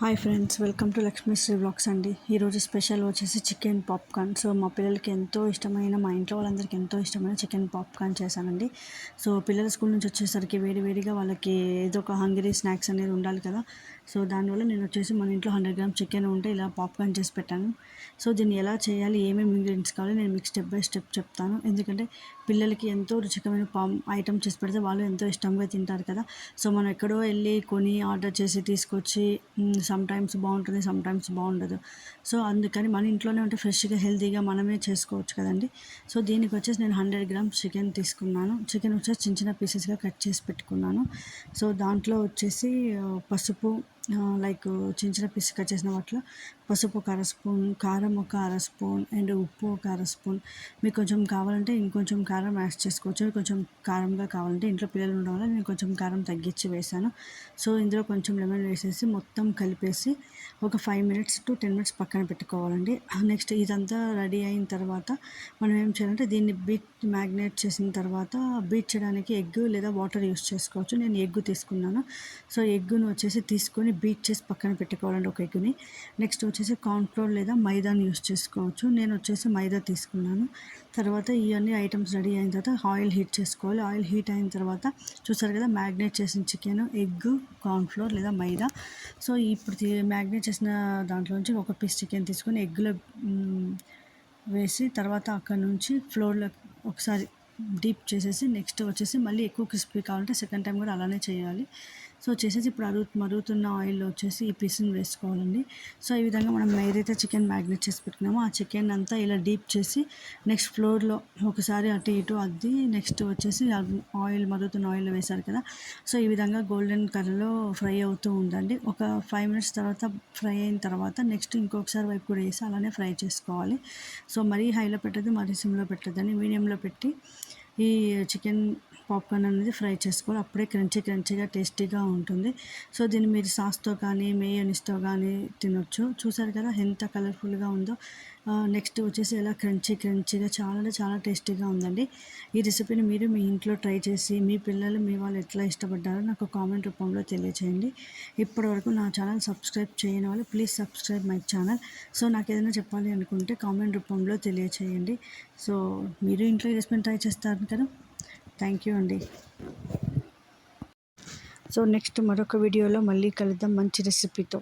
Hi friends welcome to Lakshmishri blogs అండి. ఈరోజు special వచ్చేసి చికెన్ పాప్కార్న్ సో మా పిల్లలకి ఎంతో ఇష్టమైన మా ఇంట్లో వాళ్ళందరికీ ఎంతో ఇష్టమైన చికెన్ పాప్కార్న్ చేశానండి. సో పిల్లల స్కూల్ నుంచి వచ్చేసరికి వేడి వేడిగా వాళ్ళకి ఏదో ఒక హంగరీ స్నాక్స్ అనేది ఉండాలి కదా. సో దానివల్ల నేను వచ్చేసి మన ఇంట్లో హండ్రెడ్ గ్రామ్ చికెన్ ఉంటే ఇలా పాప్కార్న్ చేసి పెట్టాను. సో దీన్ని ఎలా చేయాలి ఏమేమి ఇంగ్రీడియంట్స్ కావాలి నేను మీకు స్టెప్ బై స్టెప్ చెప్తాను. ఎందుకంటే పిల్లలకి ఎంతో రుచికరమైన పామ్ ఐటమ్ చేసి పెడితే వాళ్ళు ఎంతో ఇష్టంగా తింటారు కదా. సో మనం ఎక్కడో వెళ్ళి కొని ఆర్డర్ చేసి తీసుకొచ్చి సమ్ టైమ్స్ బాగుంటుంది సమ్ టైమ్స్ బాగుండదు. సో అందుకని మన ఇంట్లోనే ఉంటే ఫ్రెష్గా హెల్తీగా మనమే చేసుకోవచ్చు కదండి. సో దీనికి వచ్చేసి నేను హండ్రెడ్ గ్రామ్స్ చికెన్ తీసుకున్నాను. చికెన్ వచ్చేసి చిన్న చిన్న పీసెస్గా కట్ చేసి పెట్టుకున్నాను. సో దాంట్లో వచ్చేసి పసుపు లైక్ చిన్న చిన్న పిసిక చేసిన వాటిలో పసుపు ఒక అర స్పూన్ కారం ఒక అర స్పూన్ అండ్ ఉప్పు ఒక అర స్పూన్. మీకు కొంచెం కావాలంటే ఇంకొంచెం కారం యాడ్ చేసుకోవచ్చు. కొంచెం కారంగా కావాలంటే ఇంట్లో పిల్లలు ఉండడం వల్ల నేను కొంచెం కారం తగ్గించి వేసాను సో ఇందులో కొంచెం లెమన్ వేసేసి మొత్తం కలిపేసి ఒక five minutes to ten minutes పక్కన పెట్టుకోవాలండి. నెక్స్ట్ ఇదంతా రెడీ అయిన తర్వాత మనం ఏం చేయాలంటే దీన్ని బీట్ మ్యాగ్నేట్ చేసిన తర్వాత బీట్ చేయడానికి ఎగ్ లేదా వాటర్ యూస్ చేసుకోవచ్చు. నేను ఎగ్ తీసుకున్నాను. సో ఎగ్గును వచ్చేసి తీసుకొని బీట్ చేసి పక్కన పెట్టుకోవాలండి ఒక ఎగ్గుని. నెక్స్ట్ వచ్చేసి కార్న్ఫ్లోర్ లేదా మైదాని యూస్ చేసుకోవచ్చు. నేను వచ్చేసి మైదా తీసుకున్నాను. తర్వాత ఇవన్నీ ఐటమ్స్ రెడీ అయిన తర్వాత ఆయిల్ హీట్ చేసుకోవాలి. ఆయిల్ హీట్ అయిన తర్వాత చూసారు కదా మ్యాగ్నేట్ చేసిన చికెన్ ఎగ్ కార్న్ఫ్లోర్ లేదా మైదా. సో ఇప్పుడు మ్యాగ్నేట్ చేసిన దాంట్లో నుంచి ఒక పీస్ చికెన్ తీసుకొని ఎగ్లో వేసి తర్వాత అక్కడ నుంచి ఫ్లోర్లో ఒకసారి డీప్ చేసేసి నెక్స్ట్ వచ్చేసి మళ్ళీ ఎక్కువ క్రిస్పీ కావాలంటే సెకండ్ టైం కూడా అలానే చేయాలి. సో వచ్చేసి ఇప్పుడు అరుగు మరుగుతున్న ఆయిల్లో వచ్చేసి ఈ పీస్ని వేసుకోవాలండి. సో ఈ విధంగా మనం ఏదైతే చికెన్ మ్యాగ్నేట్ చేసి పెట్టుకున్నామో ఆ చికెన్ అంతా ఇలా డీప్ చేసి నెక్స్ట్ ఫ్లోర్లో ఒకసారి అటు ఇటు అద్ది నెక్స్ట్ వచ్చేసి ఆయిల్ మరుగుతున్న ఆయిల్లో వేశారు కదా. సో ఈ విధంగా గోల్డెన్ కలర్లో ఫ్రై అవుతూ ఉందండి. ఒక ఫైవ్ మినిట్స్ తర్వాత ఫ్రై అయిన తర్వాత నెక్స్ట్ ఇంకొకసారి వైపు కూడా వేసి అలానే ఫ్రై చేసుకోవాలి. సో మరీ హైలో పెట్టద్దు మరీ సిమ్లో పెట్టద్దని మీడియంలో పెట్టి ఈ చికెన్ పాప్కార్న్ అనేది ఫ్రై చేసుకోవాలి. అప్పుడే క్రంచీ క్రంచీగా టేస్టీగా ఉంటుంది. సో దీన్ని మీరు సాస్తో కానీ మేయోనిస్తో కానీ తినొచ్చు. చూసారు కదా ఎంత కలర్ఫుల్గా ఉందో. నెక్స్ట్ వచ్చేసి ఎలా క్రంచీ క్రంచీగా చాలా అంటే చాలా టేస్టీగా ఉందండి. ఈ రెసిపీని మీరు మీ ఇంట్లో ట్రై చేసి మీ పిల్లలు మీ వాళ్ళు ఎట్లా ఇష్టపడ్డారో నాకు కామెంట్ రూపంలో తెలియచేయండి. ఇప్పటివరకు నా ఛానల్ సబ్స్క్రైబ్ చేయని వాళ్ళు please subscribe my channel. So నాకు ఏదైనా చెప్పాలి అనుకుంటే కామెంట్ రూపంలో తెలియచేయండి. సో మీరు ఇంట్లో ఈ రెసిపీని ట్రై చేస్తారు కదా? థ్యాంక్ యూ అండి. సో నెక్స్ట్ మరొక వీడియోలో మళ్ళీ కలుద్దాం. మంచి రెసిపీతో